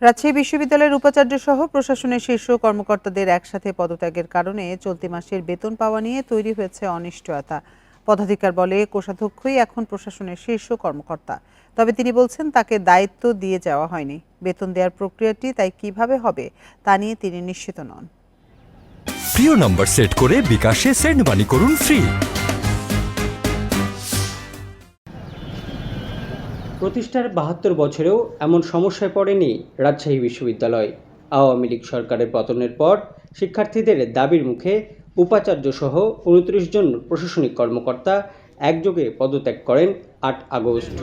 রাজশাহী বিশ্ববিদ্যালয়ের উপাচার্য সহ প্রশাসনের শীর্ষ কর্মকর্তাদের একসাথে পদত্যাগের কারণে চলতি মাসের বেতন পাওয়া নিয়ে তৈরি হয়েছে অনিশ্চয়তা। পদাধিকার বলে কোষাধ্যক্ষই এখন প্রশাসনের শীর্ষ কর্মকর্তা। তবে তিনি বলছেন, তাকে দায়িত্ব দিয়ে যাওয়া হয়নি। বেতন দেওয়ার প্রক্রিয়াটি তাই কীভাবে হবে, তা নিয়ে তিনি নিশ্চিত নন। প্রিয় নম্বর সেট করে বিকাশে করুন ফ্রি। প্রতিষ্ঠার বাহাত্তর বছরেও এমন সমস্যায় পড়েনি রাজশাহী বিশ্ববিদ্যালয়। আওয়ামী লীগ সরকারের পতনের পর শিক্ষার্থীদের দাবির মুখে উপাচার্য সহ উনত্রিশ জন প্রশাসনিক কর্মকর্তা একযোগে পদত্যাগ করেন আট আগস্ট।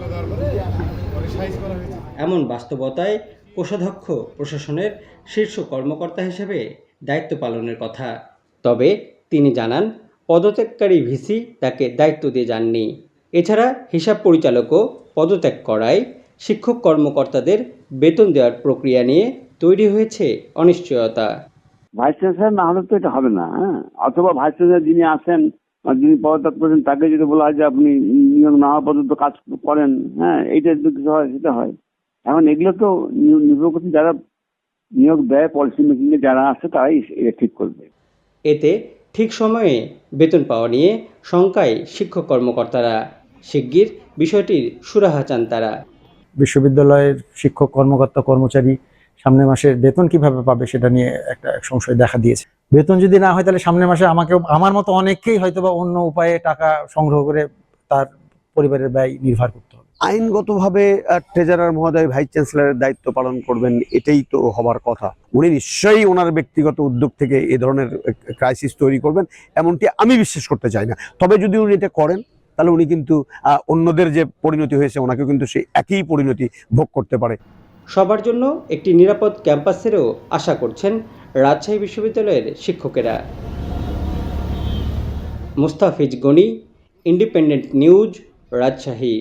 এমন বাস্তবতায় কোষাধ্যক্ষ প্রশাসনের শীর্ষ কর্মকর্তা হিসেবে দায়িত্ব পালনের কথা। তবে তিনি জানান, পদত্যাগকারী ভিসি তাকে দায়িত্ব দিয়ে যাননি। এছাড়া হিসাব পরিচালকও পদত্যাগ করায় শিক্ষক কর্মকর্তাদের বেতন দেওয়ার প্রক্রিয়া নিয়ে তৈরি হয়েছে অনিশ্চয়তা। ভাইস চ্যান্সেলর না হলে তো এটা হবে না হ্যাঁ? অথবা ভাইস চ্যান্সেলর যিনি আছেন আর যিনি পদত্যাগ করেছেন তাকে যদি বলা হয় যে আপনি নিয়োগ না হওয়া পর্যন্ত কাজ করেন হ্যাঁ এইটা যদি কিছু হয় সেটা হয়। এখন এগুলো তো নির্ভর করছে যারা নিয়োগ দেয় পলিসি মেকিং এ যারা আছে তারাই এটা ঠিক করবে। এতে ঠিক সময়ে বেতন পাওয়া নিয়ে শঙ্কায় শিক্ষক কর্মকর্তারা। শিগগির বিষয়টির সুরাহা চান তারা। বিশ্ববিদ্যালয়ের শিক্ষক কর্মকর্তা কর্মচারী সামনের মাসের বেতন কীভাবে পাবে সেটা নিয়ে একটা সংশয় দেখা দিয়েছে। বেতন যদি না হয় তাহলে সামনের মাসে আমাকেও আমার মতো অনেককেই হয়তো বা অন্য উপায়ে টাকা সংগ্রহ করে তার পরিবারের ব্যয় নির্ভর করতে হবে। আইনগতভাবে ট্রেজারার মহোদয় ভাইস চ্যান্সেলরের দায়িত্ব পালন করবেন এটাই তো হবার কথা। উনি নিশ্চয়ই ওনার ব্যক্তিগত উদ্যোগ থেকে এ ধরনের ক্রাইসিস তৈরি করবেন এমনটি আমি বিশ্বাস করতে চাই না। তবে যদি উনি এটা করেন তাহলে উনি কিন্তু অন্যদের যে পরিণতি হয়েছে, ওনাকেও কিন্তু সেই একই পরিণতি ভোগ করতে পারে। সবার জন্য একটি নিরাপদ ক্যাম্পাসেরও আশা করছেন রাজশাহী বিশ্ববিদ্যালয়ের শিক্ষকেরা। Mustafiz Gani, independent news, Rajshahi.